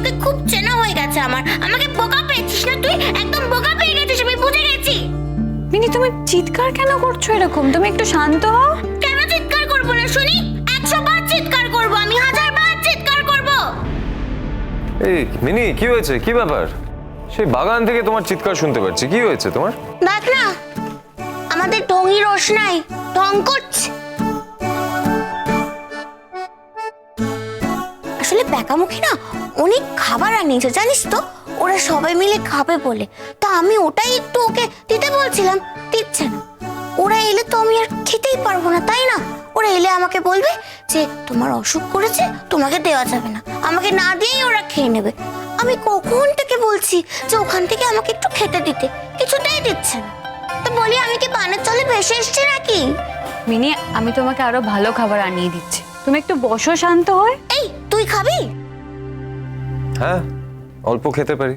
তোকে খুব চেনা হয়ে গেছে আমার। আমাকে বোকা পেয়েছিস না? তুই একদম বোকা পেয়ে গেছিস আমি বুঝে গেছি। মিনি তুমি চিৎকার কেন করছ এরকম? তুমি একটু শান্ত হও। কেন চিৎকার করব না শুনি? একশো বার চিৎকার করব আমি হাজার বার চিৎকার করব। এই মিনি কি হয়েছে? কি ব্যাপার? সেই বাগান থেকে তোমার চিৎকার শুনতে পাচ্ছি। কি হয়েছে তোমার? দেখ না আমাদের ঢঙ্গি রোশনাই ঢং করছে। আসলে প্যাকামুখী না? অনেক খাবার আনিয়েছে জানিস তো? ওরা সবাই মিলে খাবে বলে। তা আমি ওটাই একটু ওকে দিতে বলছিলাম দিচ্ছে না। ওরা এলে তো আমি আর খেতেই পারব না তাই না? ওরা এলে আমাকে বলবে যে তোমার অসুখ করেছে তোমাকে দেওয়া যাবে না। আমাকে না দিয়েই ওরা খেয়ে নেবে। আমি কখন থেকে বলছি যে ওখান থেকে আমাকে একটু খেতে দিতে। কিছুতেই দিচ্ছে না। তো বলি আমি কি পানের চলে ভেসে এসছি নাকি? মিনি আমি তোমাকে আরও ভালো খাবার আনিয়ে দিচ্ছি। তুমি একটু বসো শান্ত হয়ে। এই তুই খাবি? হ্যাঁ অল্প খেতে পারি।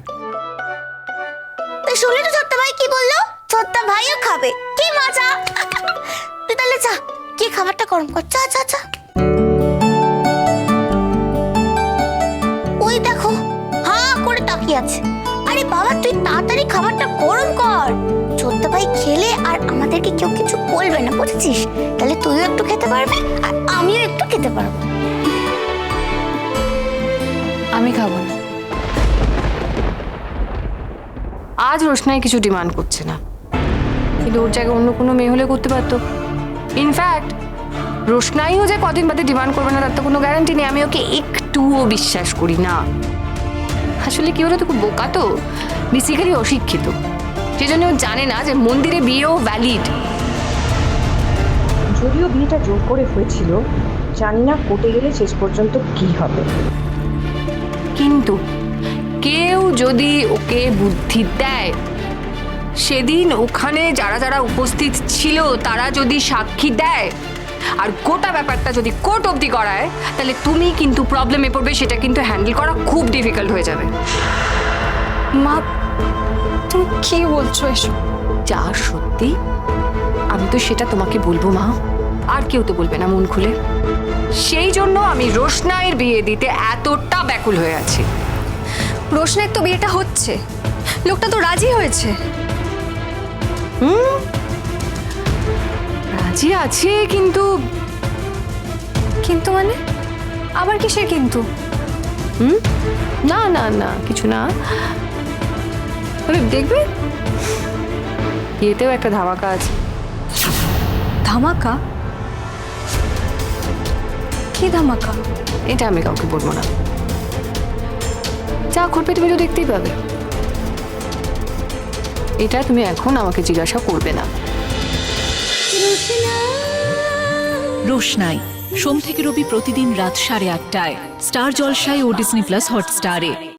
শুনলি তো ছোট্ট ভাই কি বলল? ছোট্ট ভাইও খাবে। কি মজা! তুই তাহলে যা কি খাবারটা গরম কর। চা চা চা ওই দেখো, হা করে তাকিয়ে আছে। আরে বাবা, তুই তাড়াতাড়ি খাবারটা গরম কর। ছোট্ট ভাই খেলে আর আমাদেরকে কেউ কিছু বলবে না, বুঝেছিস? তাহলে তুইও একটু খেতে পারবি আর আমিও একটু খেতে পারব। আমি খাব না। আজ রোশনাই কিছু ডিমান্ড করছে না। কিন্তু ওর জায়গায় অন্য কোনো মেয়ে হলে করতে পারতো। ইনফ্যাক্ট রোশনাইও যে কদিন বাদে ডিমান্ড করবে না, তার তো কোনো গ্যারান্টি নেই। আমি ওকে একটুও বিশ্বাস করি না। আসলে কি হলো, তো খুব বোকা তো। বেসিক্যালি অশিক্ষিত। সেজন্য ও জানে না যে মন্দিরে বিয়েও ভ্যালিড যদিও বিয়েটা জোর করে হয়েছিল, জানি না কোর্টে গেলে শেষ পর্যন্ত কি হবে। কিন্তু কেউ যদি ওকে বুদ্ধি দেয় সেদিন ওখানে যারা যারা উপস্থিত ছিল তারা যদি সাক্ষী দেয় আর গোটা ব্যাপারটা যদি কোর্ট অবধি করায় তাহলে তুমি কিন্তু প্রবলেমে পড়বে সেটা কিন্তু হ্যান্ডেল করা খুব ডিফিকাল্ট হয়ে যাবে। মা তুমি কি বলছো এসব? যা সত্যি আমি তো সেটা তোমাকে বলব মা। আর কেউ তো বলবে না, মন খুলে। সেই জন্য আমি রোশনাইয়ের বিয়ে দিতে এতটা ব্যাকুল হয়ে আছি। রোশনের তো বিয়েটা হচ্ছে। লোকটা তো রাজি হয়েছে। হুম? রাজি আছে, কিন্তু কিন্তু মানে? আবার কিসের কিন্তু? হুম? না না না, কিছু না। দেখবে? বিয়েতেও একটা ধামাকা আছে। ধামাকা? কি ধামাকা? এটা আমি কাউকে বলব না। যা করবে তুমি তো দেখতেই পাবে। এটা তুমি এখন আমাকে জিজ্ঞাসা করবে না। রোশনাই সোম থেকে রবি প্রতিদিন রাত সাড়ে আটটায় স্টার জলসায় ও ডিসনি প্লাস হটস্টারে।